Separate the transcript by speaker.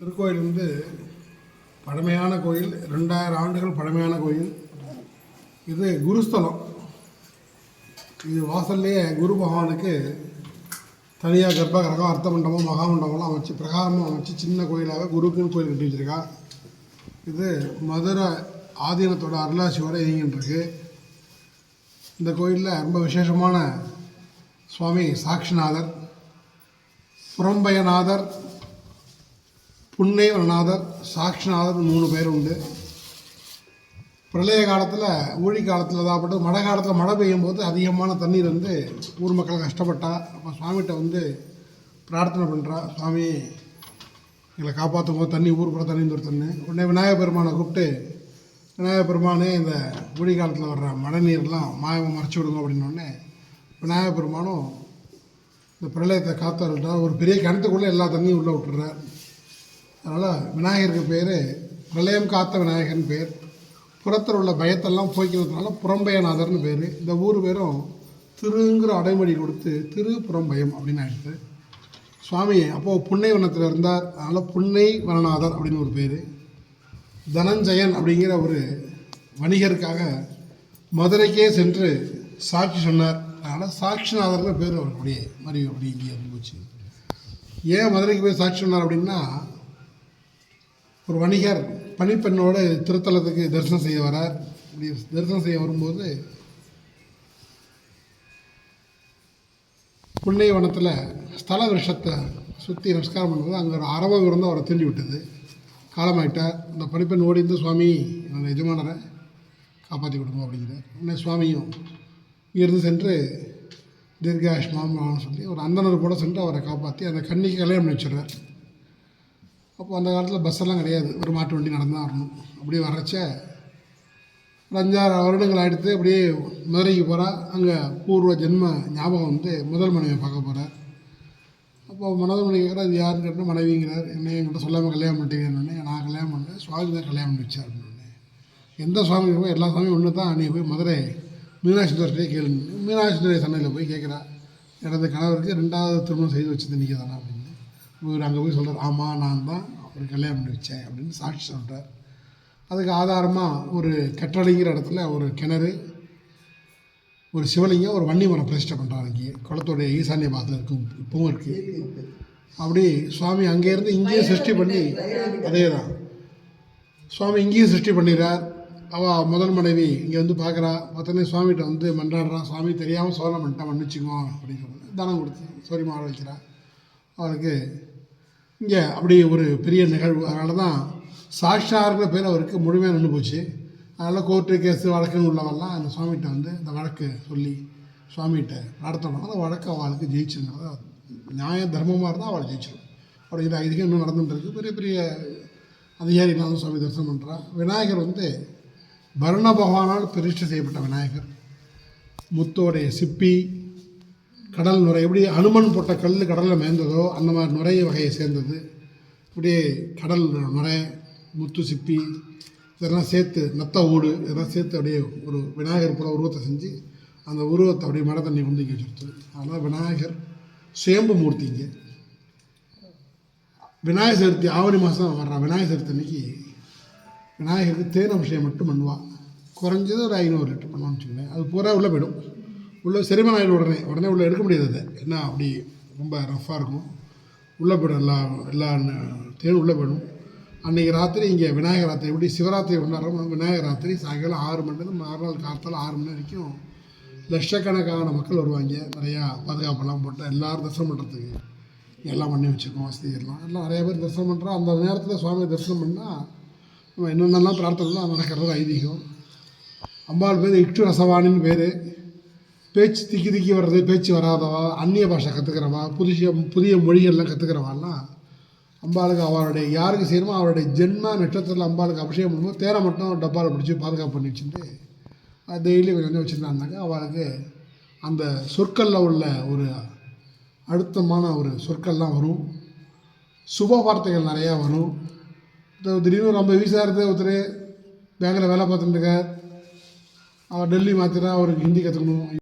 Speaker 1: திருக்கோயில் வந்து பழமையான கோயில் ரெண்டாயிரம் ஆண்டுகள் பழமையான கோயில். இது குருஸ்தலம். இது வாசல்லையே குரு பகவானுக்கு தனியாக கர்ப்பகிரகம் அர்த்த மண்டபம் மகாமண்டபம்லாம் வச்சு பிரகாரமாக அமைச்சு சின்ன கோயிலாக குருக்குன்னு கோயில் கட்டி வச்சுருக்கா. இது மதுரை ஆதீனத்தோட அருளாசியோட வரை இருக்கு இந்த கோயிலில் ரொம்ப விசேஷமான சுவாமி சாட்சிநாதர் புறம்பயநாதர் புன்னைவரநாதர் சாட்சிநாதர் மூணு பேர் உண்டு பிரளய காலத்தில் ஊழி காலத்தில் தாப்பட்டு மழை காலத்தில் மழை பெய்யும் போது அதிகமான தண்ணீர் வந்து ஊர் மக்கள் கஷ்டப்பட்டா அப்போ சுவாமிகிட்ட வந்து பிரார்த்தனை பண்ணுறா சுவாமி எங்களை காப்பாற்றும் போது தண்ணி ஊர் கூட தண்ணி தண்ணி. உடனே விநாயகர் பெருமானை கூப்பிட்டு விநாயகர் பெருமானே இந்த ஊழி காலத்தில் வர்ற மழை நீர்லாம் மாயமாக மறைச்சி விடுங்க அப்படின்னோடனே விநாயகர் பெருமானும் இந்த பிரளயத்தை காத்தருள்றார். ஒரு பெரிய கிணத்துக்குள்ளே எல்லா தண்ணியும் உள்ளே விட்டுறார். அதனால் விநாயகருக்கு பேர் பிரளயம் காத்த விநாயகர்னு பேர். புறத்தில் உள்ள பயத்தெல்லாம் போய்க்கிறதுனால புறம்பயநாதர்னு பேர். இந்த ஊர் பேரும் திருங்கிற அடைமொழி கொடுத்து திரு புறம்பயம் அப்படின்னு ஆயிடுது. சுவாமி அப்போது புன்னை வனத்தில் இருந்தார். அதனால் புன்னை வனநாதர் அப்படின்னு ஒரு பேர். தனஞ்சயன் அப்படிங்கிற ஒரு வணிகருக்காக மதுரைக்கே சென்று சாட்சி சொன்னார். அதனால் சாட்சிநாதர்னு பேர் அவருடைய மாதிரி அப்படி இங்கே போச்சு. ஏன் மதுரைக்கு போய் சாட்சி சொன்னார் அப்படின்னா ஒரு வணிகர் பணிப்பெண்ணோட திருத்தலத்துக்கு தரிசனம் செய்ய வரார். இப்படி தரிசனம் செய்ய வரும்போது புண்ணியவனத்தில் வனத்தில் ஸ்தல விருஷத்தை சுற்றி நமஸ்காரம் பண்ணும்போது அங்கே ஒரு அரவம் இருந்து அவரை தூண்டி விட்டது. காலமாயிட்டார். அந்த பணிப்பெண் ஓடி இருந்து சுவாமி என்னோட எஜமானரை காப்பாற்றி விடுங்க அப்படிங்கிறார். உடனே சுவாமியும் இங்கிருந்து சென்று தீர்காயுஷ்மான்னு சொல்லி ஒரு அந்தனர் கூட சென்று அவரை காப்பாற்றி அந்த கன்னிக்கு கல்யாணம் பண்ணி வச்சிடுறார். அப்போ அந்த காலத்தில் பஸ்ஸெல்லாம் கிடையாது. ஒரு மாட்டு வண்டி நடந்து தான் வரணும். அப்படியே வரச்ச ஒரு அஞ்சாறு வருடங்கள் ஆகிடுத்து அப்படியே மதுரைக்கு போகிறா அங்கே பூர்வ ஜென்ம ஞாபகம் வந்து முதல் மனைவியை பார்க்க போகிறார் அப்போ முதல் மனைவி கேட்குறா இது யாருன்னு கேட்டால் மனைவிங்கிறார். என்ன என்கிட்ட சொல்லாமல் கல்யாணம் பண்ணிட்டீங்கன்னு நான் கல்யாணம் பண்ணேன் சுவாமி தான் கல்யாணம் பண்ணி வச்சார். அப்படின்னு எந்த சுவாமி போய்? எல்லா சுவாமியும் ஒன்று தான். நீ போய் மதுரை மீனாட்சி சுந்தரத்தை கேளு. மீனாட்சி சுந்தரி சண்டையில் போய் கேட்குறா. எனது கணவருக்கு ரெண்டாவது திருமணம் செய்து வச்சது நீங்கள் தானே? அப்படின்னு இவர் அங்கே போய் சொல்கிறார் ஆமாம் நான் தான் அவர் கல்யாணம் பண்ணி வச்சேன் அப்படின்னு சாட்சி சொல்கிறார் அதுக்கு ஆதாரமாக ஒரு கட்டளைங்கிற இடத்துல ஒரு கிணறு ஒரு சிவலிங்கம் ஒரு வன்னி மரம் பிரதிஷ்டை பண்ணுறாங்க இங்கே. குளத்தோடைய ஈசானிய பாகத்தில் இருக்கும் இப்பவும் இருக்குது அப்படி சுவாமி அங்கேருந்து இங்கேயே சிருஷ்டி பண்ணி அதே தான் சுவாமி இங்கேயும் சிருஷ்டி பண்ணிடுறார். அவள் முதல் மனைவி இங்கே வந்து பார்க்குறா பார்த்தோன்னே சுவாமிகிட்ட வந்து மன்றாடுறான் சுவாமி தெரியாமல் சோதனை பண்ணிட்டான் மன்னிச்சுக்குவோம் அப்படின்னு சொல்லி தானம் கொடுத்து சோரி மாற வைக்கிறா அவருக்கு இங்கே அப்படி ஒரு பெரிய நிகழ்வு. அதனால தான் சாட்சாருங்கிற பேர் அவருக்கு முழுமையாக நின்று போச்சு. அதனால் கோர்ட்டு கேஸு வழக்குன்னு உள்ளவெல்லாம் அந்த சுவாமிகிட்ட வந்து அந்த வழக்கு சொல்லி சுவாமிகிட்ட நடத்தணும். அந்த வழக்கு அவளுக்கு ஜெயிச்சுங்கிறத நியாய தர்மமாக இருந்தால் அவளை ஜெயிச்சிடும் அப்படிங்கிற இதுக்கு இன்னும் நடந்துட்டுருக்கு பெரிய பெரிய அதிகாரிலாம் வந்து சுவாமி தரிசனம் பண்ணுறா விநாயகர் வந்து வருண பகவானால் பிரதிஷ்டை செய்யப்பட்ட விநாயகர். முத்தோடைய சிப்பி கடல் நுரை எப்படி அனுமன் போட்ட கல் கடலில் மேய்ந்ததோ அந்த மாதிரி நுரை வகையை சேர்ந்தது. இப்படியே கடல் நுரை முத்து சிப்பி இதெல்லாம் சேர்த்து நத்த ஊடு இதெல்லாம் சேர்த்து அப்படியே ஒரு விநாயகர் போல உருவத்தை செஞ்சு அந்த உருவத்தை அப்படியே மழை தண்ணி கொண்டு இங்கே வச்சுருது அதனால் விநாயகர் சுயம்பு மூர்த்திங்க விநாயகர் சதுர்த்தி ஆவணி மாதம் வர்ற விநாயகர் சதுர்த்தி அன்னைக்கு விநாயகருக்கு தேன் அபிஷேகம் மட்டும் பண்ணுவாள் குறைஞ்சது ஒரு ஐநூறு லிட்டர் பண்ணுவான்னு வச்சுக்கோங்களேன். அது பூரா உள்ளே போயிடும். உள்ளே செரிமானம் ஆயில் உடனே. உடனே உள்ளே எடுக்க முடியாது அதை. என்ன அப்படி ரொம்ப ரஃப்பாக இருக்கும். உள்ளே போயிடும் எல்லா எல்லா தேன் உள்ளே போயிடும். அன்றைக்கி ராத்திரி இங்கே விநாயகர் ராத்திரி எப்படி சிவராத்திரி கொண்டாடுறோம் விநாயகர் ராத்திரி சாயங்காலம் ஆறு மணிலேருந்து மறுநாள் காலத்தால் ஆறு மணி வரைக்கும் லட்சக்கணக்கான மக்கள் வருவாங்க. நிறையா பாதுகாப்பெல்லாம் போட்டு எல்லோரும் தரிசனம் பண்ணுறதுக்கு எல்லாம் பண்ணி வச்சுருக்கோம் வசதி எல்லாம். எல்லாம் நிறைய பேர் தரிசனம் பண்ணுறோம் அந்த நேரத்தில் சுவாமியை தரிசனம் பண்ணால் நம்ம என்னென்னலாம் பிரார்த்தனை நடக்கிறது ஐதீகம். அம்பாள் பேர் இட்டு ரசவாணின்னு பேர். பேச்சு திக்கி திக்கி வர்றது பேச்சு வராதவா அந்நிய பாஷை கற்றுக்கிறவா புதிய புதிய மொழிகள்லாம் கற்றுக்கிறவாலாம் அம்பாளுக்கு அவளுடைய யாருக்கு செய்யணுமோ அவருடைய ஜென்ம நட்சத்திரத்தில் அம்பாளுக்கு அபிஷேகம் பண்ணும்போது தேரை மட்டும் டப்பாவில் பிடிச்சி பாதுகாப்பு பண்ணி வச்சுட்டு டெய்லி கொஞ்சம் கொஞ்சம் வச்சுருந்தாங்க அவளுக்கு அந்த சொற்களில் உள்ள ஒரு அழுத்தமான ஒரு சொற்கள்லாம் வரும். சுப வார்த்தைகள் நிறையா வரும். திடீர்னு ரொம்ப வீசாக இருந்து ஒருத்தர் பேங்கில் வேலை பார்த்துட்டுருக்கார் அவர் டெல்லி மாற்றினா அவருக்கு ஹிந்தி கற்றுக்கணும்